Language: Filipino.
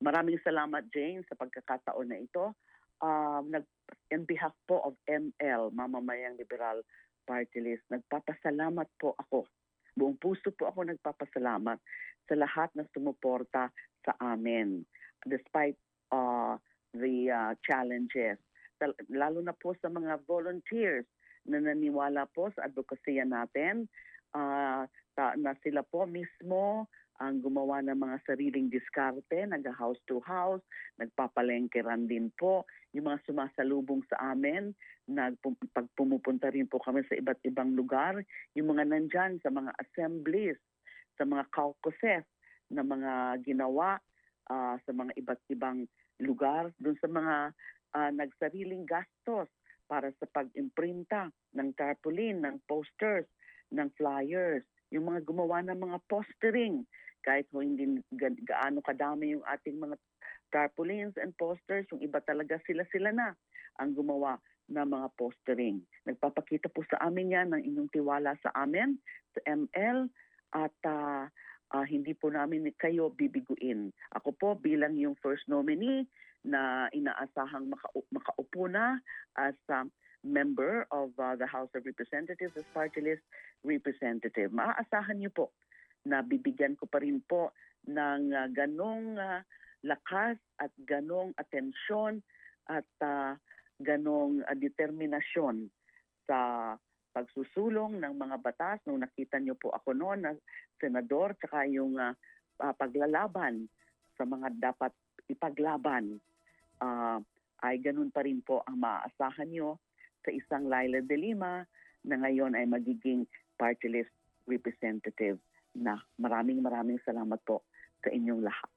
Maraming salamat, Jane, sa pagkakataon na ito. Um, nag, in behalf po of ML, Mamamayang Liberal Party List, nagpapasalamat po ako. Buong puso po ako nagpapasalamat sa lahat na sumuporta sa amin despite uh, the uh, challenges. Lalo na po sa mga volunteers na naniwala po sa advokasya natin uh, na sila po mismo ang gumawa ng mga sariling diskarte, nag-house to house, nagpapalengkeran din po, yung mga sumasalubong sa amin, nagpum- rin po kami sa iba't ibang lugar, yung mga nandyan sa mga assemblies, sa mga caucuses na mga ginawa ah, sa mga iba't ibang lugar, dun sa mga ah, nagsariling gastos para sa pag-imprinta ng tarpaulin, ng posters, ng flyers, yung mga gumawa ng mga postering, kahit ho hindi ga- gaano kadami yung ating mga tarpaulins and posters, yung iba talaga sila-sila na ang gumawa ng mga postering. Nagpapakita po sa amin yan ng inyong tiwala sa amin, sa ML, at ah, ah, hindi po namin kayo bibiguin. Ako po bilang yung first nominee na inaasahang makau- makaupo na as um, member of uh, the House of Representatives as party list representative. Maaasahan niyo po na bibigyan ko pa rin po ng uh, ganong uh, lakas at ganong atensyon at uh, ganong uh, determinasyon sa pagsusulong ng mga batas nung nakita niyo po ako noon na senador tsaka yung uh, uh, paglalaban sa mga dapat ipaglaban uh, ay ganun pa rin po ang maaasahan nyo sa isang Laila de Lima na ngayon ay magiging party list representative na maraming maraming salamat po sa inyong lahat.